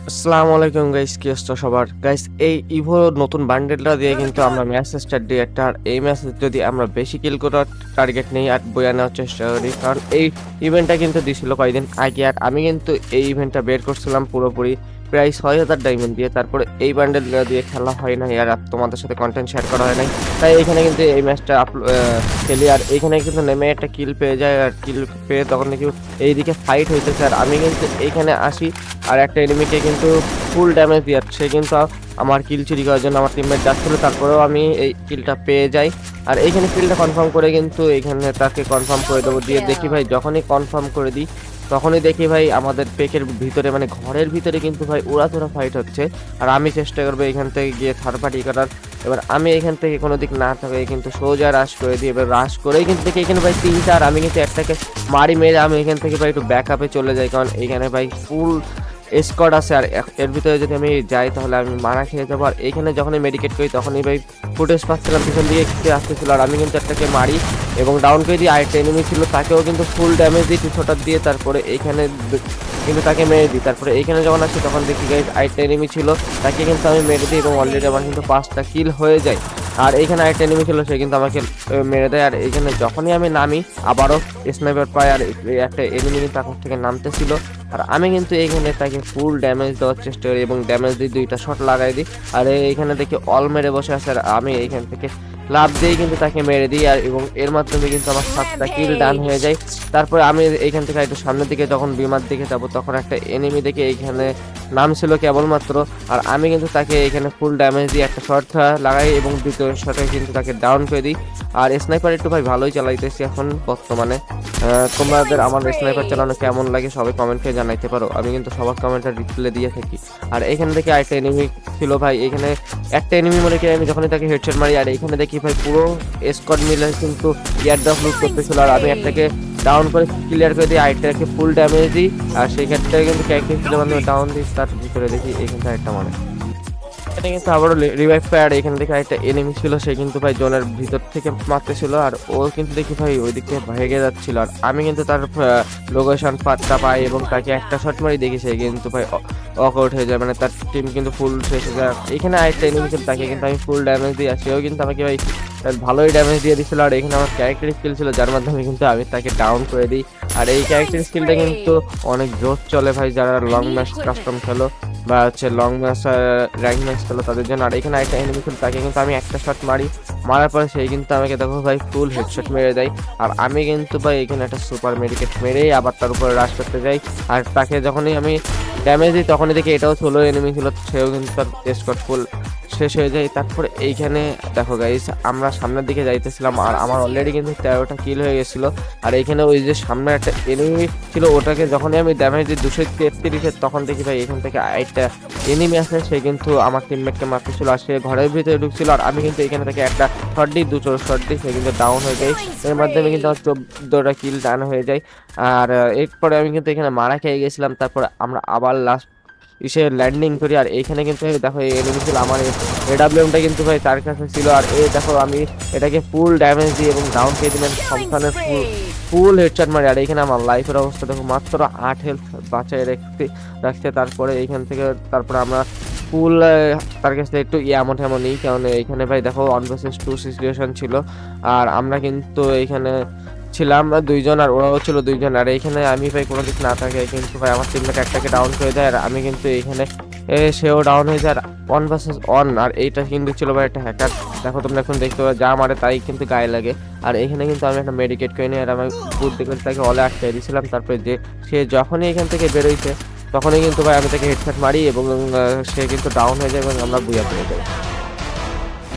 আসসালামু আলাইকুম গাইস কি অবস্থা সবার? গাইস এই ইভো নতুন বান্ডেলটা দিয়ে কিন্তু আমরা ম্যাচ স্টার্ট দিই একটা আর এই ম্যাচ যদি আমরা বেশি কিল করার টার্গেট নেই আর বয়া নেওয়ার চেষ্টা করি কারণ এই ইভেন্টটা কিন্তু দিছিল কয়েকদিন আগে আর আমি কিন্তু এই ইভেন্টটা বের করছিলাম পুরোপুরি প্রায় ছয় হাজার ডায়মন্ড দিয়ে তারপরে এই বান্ডেল দিয়ে খেলা হয় না আর তোমাদের সাথে কন্টেন্ট শেয়ার করা হয় নাই। তাই এখানে কিন্তু এই ম্যাচটা খেলি। আর এখানে কিন্তু নেমে একটা কিল পেয়ে যায় আর কিল পেয়ে তখন দেখি এইদিকে ফাইট হইতেছে। আর আমি কিন্তু এইখানে আসি আর একটা এনিমিকে কিন্তু ফুল ড্যামেজ দিয়ে সে কিন্তু আমার কিল চুরি করার জন্য আমার টিমমেট যাচ্ছিল। তারপরেও আমি এই কিলটা পেয়ে যাই। আর এইখানে কিলটা কনফার্ম করে কিন্তু এইখানে তাকে কনফার্ম করে দেবো। দিয়ে দেখি ভাই, যখনই কনফার্ম করে দিই তখনই দেখি ভাই আমাদের পেকের ভিতরে মানে ঘরের ভিতরে কিন্তু ভাই উড়াধুরা ফাইট হচ্ছে। আর আমি চেষ্টা করব এখান থেকে গিয়ে থার্ড পার্টি করার। এবার আমি এখান থেকে কোনো দিক না থাকে কিন্তু সোজা রাশ করে দিই এবার রাশ করেই কিন্তু দেখি এখানে ভাই তিনটা আর আমি কিন্তু একটাকে মারি মেরে আমি এখান থেকে ভাই একটু ব্যাক আপে চলে যাই। কারণ এখানে ভাই ফুল স্কোয়াড আছে আর এর ভিতরে যদি আমি যাই তাহলে আমি মারা খেয়ে যাব। আর এইখানে যখনই মেডিকেট করি তখনই ভাই ফুটেজ পাচ্ছিলাম, পিছন দিকে কে আসতেছিল আর আমি কিন্তু একটাকে মারি এবং ডাউন করে দিই। আরেকটা এনিমি ছিল, তাকেও কিন্তু ফুল ড্যামেজ দিই ছোটার দিয়ে তারপরে এইখানে কিন্তু তাকে মেরে দিই। তারপরে এইখানে যখন আসি তখন দেখি গাইজ আরেকটা এনিমি ছিল, তাকে কিন্তু আমি মেরে দিই এবং অলরেডি আমার কিন্তু পাঁচটা কিল হয়ে যায়। আর এইখানে আরেকটা এনিমি ছিল সে কিন্তু আমাকে মেরে দেয়। আর এইখানে যখনই আমি নামি আবারও স্নাইপার পাই আর এই একটা এনিমি কিন্তু আকাশ থেকে নামতেছিল। আর আমি কিন্তু এইখানে তাকে ফুল ড্যামেজ দেওয়ার চেষ্টা করি এবং ড্যামেজ দিই দুইটা শট লাগাই দিই। আর এইখানে দেখি অল মেরে বসে আছে আর আমি এইখান থেকে লাভ দিয়ে কিন্তু তাকে মেরে দিই আর এবং এর মাধ্যমে কিন্তু আমার সাতটা কিল ডান হয়ে যায়। তারপরে আমি এইখান থেকে একটু সামনের দিকে যখন বিমার দিকে যাব তখন একটা এনিমি দেখে এইখানে নাম ছিল কেবলমাত্র, আর আমি কিন্তু তাকে এখানে ফুল ড্যামেজ দিয়ে একটা শট লাগাই এবং দ্বিতীয় শটে কিন্তু তাকে ডাউন করে দিই। আর স্নাইপার একটু ভাই ভালোই চালাইতেছি এখন বর্তমানে। তোমাদের আমার স্নাইপার চালানো কেমন লাগে সবাই কমেন্ট করে জানাইতে পারো। আমি কিন্তু সবার কমেন্টটা রিপ্লাই দিয়ে থাকি। আর এখানে দেখি আরেকটা এনিমি ছিল ভাই, এখানে একটা এনিমি মনে করি আমি যখনই তাকে হেডশট মারি, আর এখানে দেখি ভাই পুরো স্কোয়াড মিলে কিন্তু ইয়ার ড্রপ লুট করতেছিল। আর আমি একটাকে ডাউন করে ক্লিয়ার করে দিই আরেকটাকে ফুল ড্যামেজ দিই। আর সেই ক্ষেত্রে কিন্তু ছিল মাধ্যমে ডাউন দিই তার ভিতরে দেখি এখানে আরেকটা মানে। এটা কিন্তু আবারও রিভাইভ পায় আর এখানে দেখি একটা এনিমি ছিল, সে কিন্তু ভাই জোনের ভিতর থেকে মারতেছিল, আর ও কিন্তু দেখি ভাই ওই দিকে ভেগে যাচ্ছিল। আর আমি কিন্তু তার লোকেশন পাত্তা পাই এবং তাকে একটা শট মারি, দেখি সে কিন্তু ভাই অক আউট হয়ে যায় মানে তার টিম কিন্তু ফুল শেষ হয়ে যায়। এখানে আরেকটা এনিমি ছিল, তাকে কিন্তু আমি ফুল ড্যামেজ দিই, আর সেও কিন্তু আমাকে ভাই ভালোই ড্যামেজ দিয়ে দিছিল আর এখানে আমার ক্যারেক্টার স্কিল ছিল, যার মাধ্যমে কিন্তু আমি তাকে ডাউন করে দিই। আর এই ক্যারেক্টার স্কিলটা কিন্তু অনেক জোর চলে ভাই, যারা লং ম্যাচ কাস্টম খেলো বা হচ্ছে লং ম্যাচ র্যাঙ্ক ম্যাচ খেলো তাদের জন্য। আর এখানে একটা এনিমি ছিল, তাকে কিন্তু আমি একটা শট মারি। মারার পরে সেই কিন্তু আমাকে দেখো ভাই ফুল হেডশট মেরে দেয়। আর আমি কিন্তু ভাই এখানে একটা সুপার মেডিকেট মেরেই আবার তার উপরে রাশ করতে যাই। আর তাকে যখনই আমি ড্যামেজ দিই, তখনই দেখি এটাও ষোলো এনিমি ছিল, সেও কিন্তু তার স্কট ফুল শেষ হয়ে যায়। তারপরে এইখানে দেখো গাইস আমরা সামনের দিকে যাইতেছিলাম, আর আমার অলরেডি কিন্তু তেরোটা কিল হয়ে গেছিল। আর এইখানে ওই যে সামনে একটা এনিমি ছিল, ওটাকে যখনই আমি ড্যামেজ দিই দুশো তেত্রিশের তখন দেখি ভাই এখান থেকে একটা এনিমি আসে, সে কিন্তু আমার টিমমেটকে মারতেছিল, আর সে ঘরের ভিতরে ঢুকছিল। আর আমি কিন্তু এখানে থেকে একটা দিই দুটো দিই সে কিন্তু ডাউন হয়ে যায়। এর মাধ্যমে কিন্তু আমার চোদ্দোটা কিল ডান হয়ে যায়। আর এরপরে আমি কিন্তু এখানে মারা খেয়ে গেছিলাম। তারপর আমরা আবার লাস্ট ইসে ল্যান্ডিং করি। আর এইখানে কিন্তু দেখো এই এনিমি ছিল আমার এডাব্লিউএমটা কিন্তু ভাই তার কাছে ছিল। আর এই দেখো আমি এটাকে ফুল ড্যামেজ দিই এবং ডাউন খেয়ে দিলাম। সম্পানের ফুল ফুল হেডশট মারি। আর এইখানে আমার লাইফের অবস্থা দেখো মাত্র আট হেলথ বাঁচায় রাখতে রাখতে। তারপরে এইখান থেকে তারপরে আমরা ফুল তার কাছ একটু ইয়ামো ঠ্যামো নিই, কারণ এখানে ভাই দেখো অন ভার্সেস টু সিচুয়েশন ছিল। আর আমরা কিন্তু এইখানে ছিলাম দুইজন, আর ওরাও ছিল দুইজন। আর এইখানে আমি ভাই কোনো দিক না থাকে, কিন্তু ভাই আমার টিমমেট একটাকে ডাউন করে দেয়, আর আমি কিন্তু এইখানে সেও ডাউন হয়ে যায়, আর অন ভার্সেস অন আর এইটা কিন্তু ছিল ভাই একটা হ্যাকার দেখো, তোমরা এখন দেখতে পাবে, যা মারে তাই কিন্তু গায়ে লাগে। আর এইখানে কিন্তু আমি একটা মেডিকেট করে নিই আর আমি বুদ্ধি করে তাকে অলে আটকে দিয়েছিলাম তারপরে যে, সে যখনই এখান থেকে বেরোইছে তখনই কিন্তু ভাই আমি তাকে হেডশট মারি এবং সে কিন্তু ডাউন হয়ে যায় এবং আমরা বুয়া পেয়ে যাই।